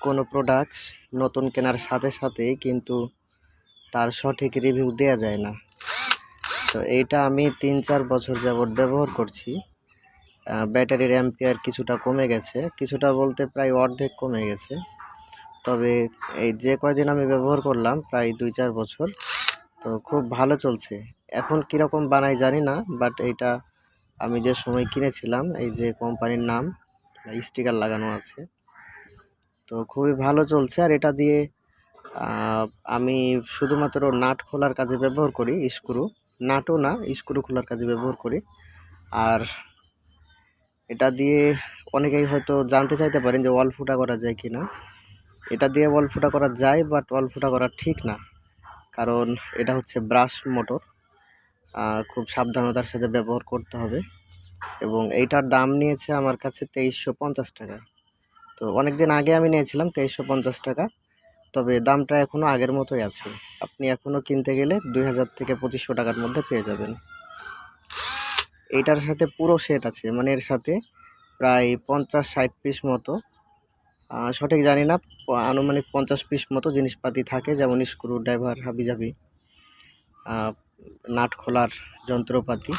কোনো প্রোডাক্টস নতুন কেনার সাথে সাথেই কিন্তু তার সঠিক রিভিউ দেওয়া যায় না। তো এইটা আমি তিন চার বছর যাবৎ ব্যবহার করছি। ব্যাটারির অ্যাম্পিয়ার কিছুটা কমে গেছে। কিছুটা বলতে প্রায় অর্ধেক কমে গেছে। তবে এই যে কয়দিন আমি ব্যবহার করলাম, প্রায় দুই চার বছর, তো খুব ভালো চলছে। এখন কীরকম বানাই জানি না বাট এইটা আমি যে সময় কিনেছিলাম, এই যে কোম্পানির নাম স্টিকার লাগানো আছে। তো খুবই ভালো চলছে। আর এটা দিয়ে আমি শুধুমাত্র নাট খোলার কাজে ব্যবহার করি স্ক্রু নাটও না স্ক্রু খোলার কাজে ব্যবহার করি। আর এটা দিয়ে অনেকেই হয়তো জানতে চাইতে পারেন যে ওয়াল ফুটা করা যায় কি না এটা দিয়ে ওয়াল ফুটা করা যায়, বাট ওয়াল ফুটা করা ঠিক না। কারণ এটা হচ্ছে ব্রাশ মোটর। খুব সাবধানতার সাথে ব্যবহার করতে হবে। এবং এইটার দাম নিয়েছে আমার কাছে তেইশশো পঞ্চাশ টাকা। তো অনেক দিন আগে আমি নিয়েছিলাম তেইশশো পঞ্চাশ টাকা। তবে দামটা এখনও আগের মতোই আছে। আপনি এখনও কিনতে গেলে দুই হাজার থেকে পঁচিশশো টাকার মধ্যে পেয়ে যাবেন। এইটার সাথে পুরো সেট আছে। মানে এর সাথে প্রায় পঞ্চাশ ষাট পিস মতো। সঠিক জানি না। আনুমানিক পঞ্চাশ পিস মতো জিনিসপাতি থাকে। যেমন স্ক্রু ড্রাইভার হাবিজাবি নাট খোলার যন্ত্রপাতি।